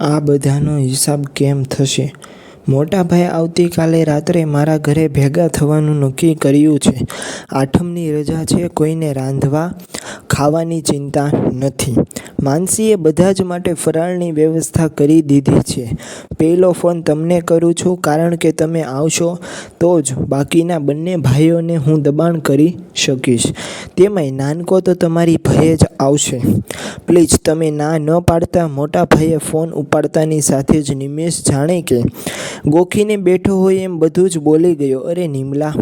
આ બધાનો હિસાબ કેમ થશે? મોટાભાઈ આવતીકાલે રાત્રે મારા ઘરે ભેગા થવાનું નક્કી કર્યું છે. આઠમની રજા છે, કોઈને રાંધવા ખાવાની ચિંતા નથી. માનસીએ બધા જ માટે ફરાળની વ્યવસ્થા કરી દીધી છે. પહેલો ફોન તમને કરું છું, કારણ કે તમે આવશો તો જ બાકીના બંને ભાઈઓને હું દબાણ કરી શકીશ. તેમાંય, નાનકો તો તમારી ભયે જ આવશે. પ્લીઝ, તમે ના ન પાડતા મોટા ભાઈએ ફોન ઉપાડતાની સાથે જ નિમેશ જાણે કે ગોખીને બેઠો હોય એમ બધું જ બોલી ગયો. અરે નિમલા,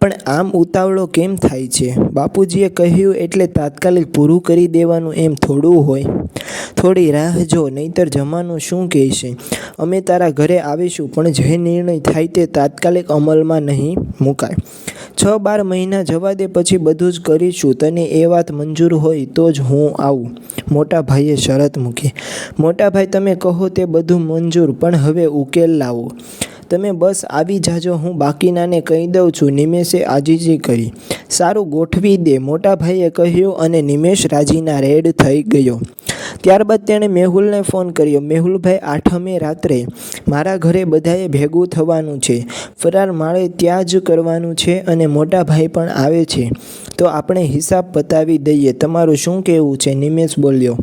પણ આમ ઉતાવળો કેમ થાય છે? બાપુજીએ કહ્યું, એટલે તાત્કાલિક પૂરું કરી દેવાનું એમ થોડું હોય. થોડી રાહ જો, નહીતર જમાનું શું કહેશે? અમે તારા ઘરે આવીશું, પણ જે નિર્ણય થાય તે તાત્કાલિક અમલમાં નહીં મુકાય. છ બાર મહિના જવા દે પછી બધું જ કરીશું. તને એ વાત મંજૂર હોય તો જ હું આવું. મોટા ભાઈએ શરત મૂકી. મોટા ભાઈ, તમે કહો તે બધું મંજૂર, પણ હવે ઉકેલ લાવો. તમે બસ આવી જાજો, હું બાકીનાને કહી દઉં છું, નિમેશે આજીજી કરી. સારું ગોઠવી દે, મોટા ભાઈએ કહ્યું અને નિમેશ રાજીના રેડ થઈ ગયો. ત્યારબાદ તેણે મેહુલને ફોન કર્યો, મેહુલભાઈ, આઠમે રાત્રે મારા ઘરે બધાએ ભેગું થવાનું છે. ફરાર માળે ત્યાં જ કરવાનું છે અને મોટા ભાઈ પણ આવે છે. તો આપણે હિસાબ પતાવી દઈએ. તમારું શું કહેવું છે? નિમેશ બોલ્યો.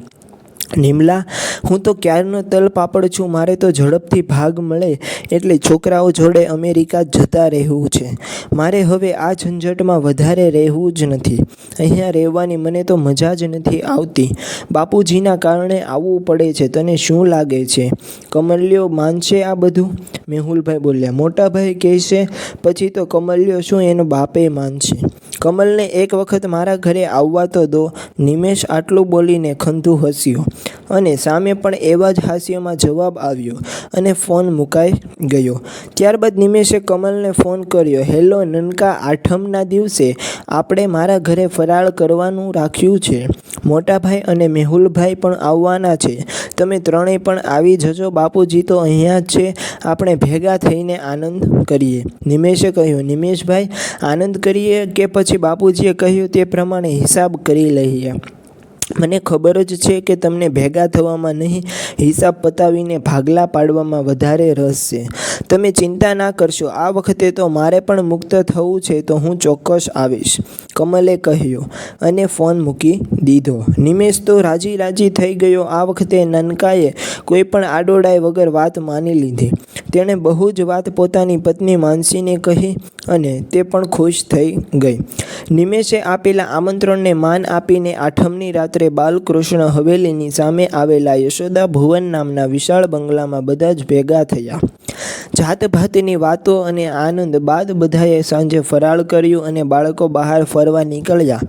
નિમલા, હું તો ક્યારનો તલ પાપડ છું, મારે તો ઝડપથી ભાગ મળે, એટલે છોકરાઓ જોડે અમેરિકા જતા રહેવું છે. મારે હવે આ ઝંઝટમાં વધારે રહેવું જ નથી. અહીંયા રહેવાની મને તો મજા જ નથી આવતી. બાપુજીના કારણે આવવું પડે છે, તને શું લાગે છે? કમલ્યો માનશે આ બધું? મેહુલભાઈ બોલ્યા, મોટાભાઈ કહેશે, પછી તો કમલ્યો શું એનો બાપે માનશે? કમલને એક વખત મારા ઘરે આવવા તો દો. નિમેષ આટલું બોલીને ખંધુ હસ્યો. અને સામે પણ એવા જ હાસ્યમાં જવાબ આવ્યો અને ફોન મુકાઈ ગયો. ત્યારબાદ નિમેશે કમલને ફોન કર્યો, હેલો નનકા, આઠમના દિવસે આપણે મારા ઘરે ફરાળ કરવાનું રાખ્યું છે. મોટાભાઈ અને મેહુલભાઈ પણ આવવાના છે. તમે ત્રણેય પણ આવી જજો, બાપુજી તો અહીંયા જ છે. આપણે ભેગા થઈને આનંદ કરીએ. નિમેશે કહ્યું, નિમેશભાઈ, આનંદ કરીએ કે પછી બાપુજીએ કહ્યું તે પ્રમાણે હિસાબ કરી લઈએ. મને ખબર જ છે કે તમને ભેગા થવામાં નહીં, હિસાબ પતાવીને ભાગલા પાડવામાં વધારે રસ છે. તમે ચિંતા ના કરશો, આ વખતે તો મારે પણ મુક્ત થવું છે તો હું ચોક્કસ આવીશ, કમલે કહ્યું અને ફોન મૂકી દીધો. નિમેશ તો રાજી રાજી થઈ ગયો, આ વખતે નનકાએ કોઈ પણ આડોડાઈ વગર વાત માની લીધી. તેણે બહુ જ વાત પોતાની પત્ની માનસીને કહી અને તે પણ ખુશ થઈ ગઈ. નિમેશે આપેલા આમંત્રણને માન આપીને આઠમની રાત્રે બાલકૃષ્ણ હવેલીની સામે આવેલા યશોદા ભુવન નામના વિશાળ બંગલામાં બધા જ ભેગા થયા. જાતભાતની વાતો અને આનંદ બાદ બધાએ સાંજે ફરાળ કર્યું અને બાળકો બહાર ફરવા નીકળ્યા.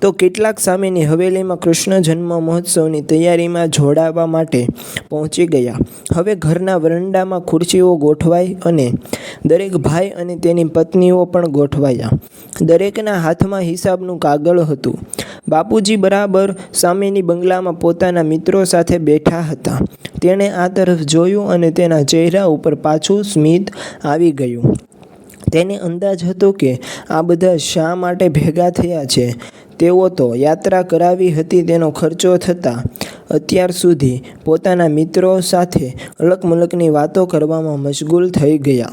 તો કેટલાક સામેની હવેલીમાં કૃષ્ણ જન્મ મહોત્સવની તૈયારીમાં જોડાવા માટે પહોંચી ગયા. હવે ઘરના વરંડામાં ખુરશીઓ ગોઠવાઈ અને દરેક ભાઈ અને તેની પત્નીઓ પણ ગોઠવાયા. દરેકના હાથમાં હિસાબનું કાગળ હતું. બાપુજી બરાબર સામેની બંગલામાં પોતાના મિત્રો સાથે બેઠા હતા. તેણે આ તરફ જોયું અને તેના ચહેરા ઉપર પાછું સ્મિત આવી ગયું. તેને અંદાજ હતો કે આ બધા શા માટે ભેગા થયા છે? તેઓ તો યાત્રા કરાવી હતી, તેનો ખર્ચો થતાં અત્યાર સુધી પોતાના મિત્રો સાથે અલકમલકની વાતો કરવામાં મશગુલ થઈ ગયા.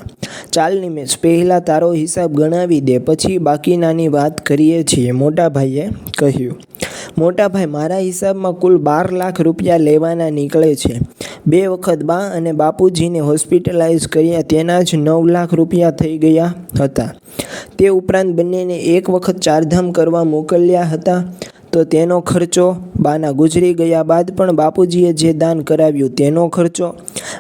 ચાલ નિમેશ પહેલાં તારો હિસાબ ગણાવી દે, પછી બાકીનાની વાત કરીએ છીએ મોટા ભાઈએ કહ્યું. મોટાભાઈ, મારા હિસાબમાં કુલ બાર લાખ રૂપિયા લેવાના નીકળે છે. બે વખત બા અને બાપુજીને હોસ્પિટલાઇઝ કર્યા, તેના જ નવ લાખ રૂપિયા થઈ ગયા હતા. તે ઉપરાંત બંનેને એક વખત ચારધામ કરવા મોકલ્યા હતા. તો તેનો ખર્ચો બાના ગુજરી ગયા બાદ પણ બાપુજીએ જે દાન કરાવ્યું તેનો ખર્ચો,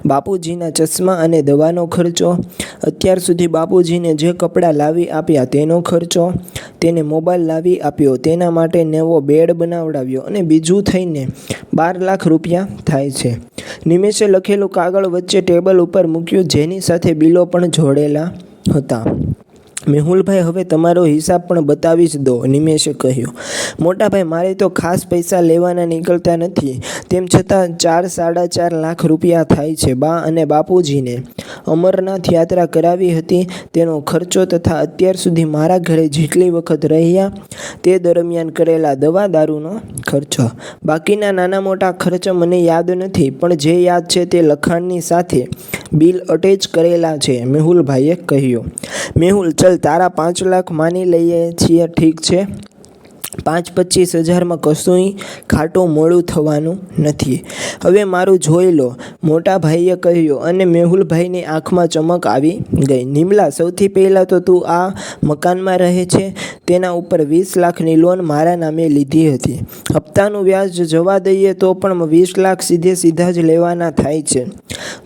બાપુજીના ચશ્મા અને દવાનો ખર્ચો, અત્યાર સુધી બાપુજીને જે કપડાં લાવી આપ્યા તેનો ખર્ચો, તેને મોબાઈલ લાવી આપ્યો, તેના માટે નવો બેડ બનાવડાવ્યો અને બીજું થઈને બાર લાખ રૂપિયા થાય છે. નિમેશે લખેલું કાગળ વચ્ચે ટેબલ ઉપર મૂક્યું, જેની સાથે બિલો પણ જોડેલા હતા. મેહુલભાઈ, હવે તમારો હિસાબ પણ બતાવી જ દો, નિમેશે કહ્યું. મોટાભાઈ, મારે તો ખાસ પૈસા લેવાના નીકળતા નથી. તેમ છતાં ચાર, સાડા ચાર લાખ રૂપિયા થાય છે બા અને બાપુજીને. અમરનાથ યાત્રા કરાવી હતી. તેનો ખર્ચો તથા અત્યાર સુધી મારા ઘરે જેટલી વખત રહ્યા, તે દરમિયાન કરેલા દવા દારૂનો ખર્ચો. બાકીના નાના મોટા ખર્ચ મને યાદ નથી, પણ જે યાદ છે તે લખાણની સાથે. બિલ અટેચ કરેલા છે. મેહુલભાઈએ કહ્યું, મેહુલ, ચલ તારા પાંચ લાખ માની લઈએ છીએ, ઠીક છે? પાંચ પચીસ હજારમાં કશુંય ખાટું મોડું થવાનું નથી. હવે મારું જોઈ લો. મોટા ભાઈએ કહ્યું અને મેહુલભાઈની આંખમાં ચમક આવી ગઈ. નિમલા, સૌથી પહેલાં તો તું આ મકાનમાં રહે છે. તેના ઉપર વીસ લાખની લોન મારા નામે લીધી હતી. હપ્તાનું વ્યાજ જવા દઈએ તો પણ વીસ લાખ સીધે સીધા જ લેવાના થાય છે.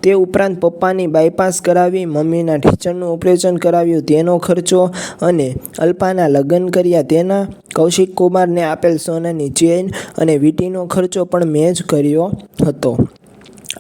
તે ઉપરાંત પપ્પાની બાયપાસ કરાવી, મમ્મીના ઢીચણનું ઓપરેશન કરાવ્યું, તેનો ખર્ચો અને અલ્પાના લગ્ન કર્યા. તેના કૌશિક કુમારને આપેલ સોનાની ચેન અને વીંટીનો ખર્ચો પણ મેં જ કર્યો હતો.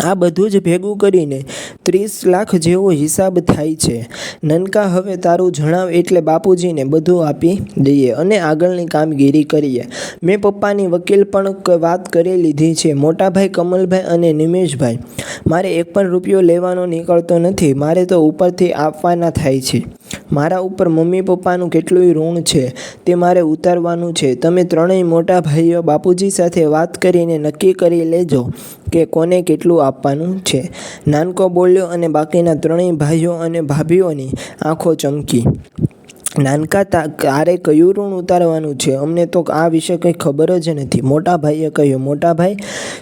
આ બધું જ ભેગું કરીને ત્રીસ લાખ જેવો હિસાબ થાય છે. નનકા હવે તારું જણાવ એટલે બાપુજીને બધું આપી દઈએ અને આગળની કામગીરી કરીએ. મેં પપ્પાની વકીલ પણ વાત કરી લીધી છે. મોટાભાઈ કમલભાઈ અને નિમેશભાઈ. મારે એક પણ રૂપિયો લેવાનો નીકળતો નથી. મારે તો ઉપરથી આપવાના થાય છે. મારા ઉપર મમ્મી પપ્પાનું કેટલું ઋણ છે, તે મારે ઉતારવાનું છે. તમે ત્રણેય મોટા ભાઈઓ બાપુજી સાથે વાત કરીને નક્કી કરી લેજો કે કોને કેટલું આપવાનું છે. નાનકો બોલ્યો અને બાકીના ત્રણેય ભાઈઓ અને ભાભીઓની આંખો ચમકી. નાનકા તા તારે કયું ઋણ ઉતારવાનું છે? અમને તો આ વિશે કંઈ ખબર જ નથી. મોટા ભાઈએ કહ્યું, મોટા ભાઈ,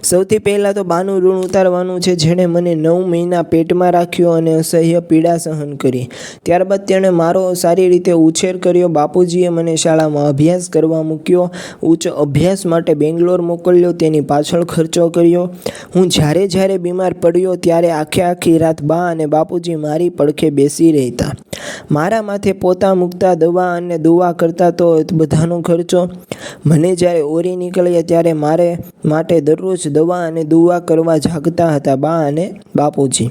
સૌથી પહેલાં તો બાનું ઋણ ઉતારવાનું છે જેણે મને નવ મહિના પેટમાં રાખ્યો અને અસહ્ય પીડા સહન કરી. ત્યારબાદ તેણે મારો સારી રીતે ઉછેર કર્યો. બાપુજીએ મને શાળામાં અભ્યાસ કરવા મૂક્યો. ઉચ્ચ અભ્યાસ માટે બેંગ્લોર મોકલ્યો. તેની પાછળ ખર્ચો કર્યો. હું જ્યારે જ્યારે બીમાર પડ્યો ત્યારે આખે આખી રાત બા અને બાપુજી મારી પડખે બેસી રહેતા. મારા માથે પોતા મૂકતા દવા અને દુવા કરતા તો બધાનો ખર્ચો. મને જ્યારે ઓરી નીકળ્યા ત્યારે મારે માટે દરરોજ દવા અને દુવા કરવા જાગતા હતા બા અને બાપુજી.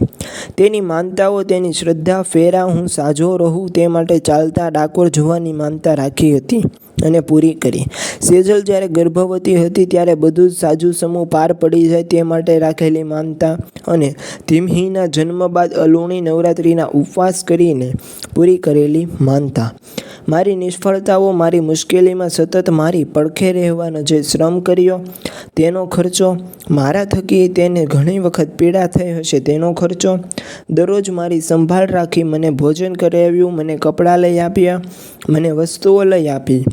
તેની માનતાઓ, તેની શ્રદ્ધા, ફેરા હું સાજો રહું તે માટે ચાલતા ડાકોર જોવાની માનતા રાખી હતી. અને પૂરી કરી. સેજલ જ્યારે ગર્ભવતી હતી ત્યારે બધું જ સાજુ સમૂહ પાર પડી જાય તે માટે રાખેલી માનતા અને ધીમહીના જન્મ બાદ અલુણી નવરાત્રિના ઉપવાસ કરીને પૂરી કરેલી માનતા. મારી નિષ્ફળતાઓ, મારી મુશ્કેલીમાં સતત મારી પડખે રહેવાનો જે શ્રમ કર્યો, તેનો ખર્ચો, મારા થકી તેને ઘણી વખત પીડા થઈ હશે તેનો ખર્ચો, દરરોજ મારી સંભાળ રાખી મને ભોજન કરાવ્યું, મને કપડાં લઈ આપ્યા, મને વસ્તુઓ લઈ આપી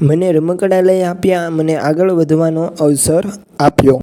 મને રમકડાં લઈ આપ્યા મને આગળ વધવાનો અવસર આપ્યો.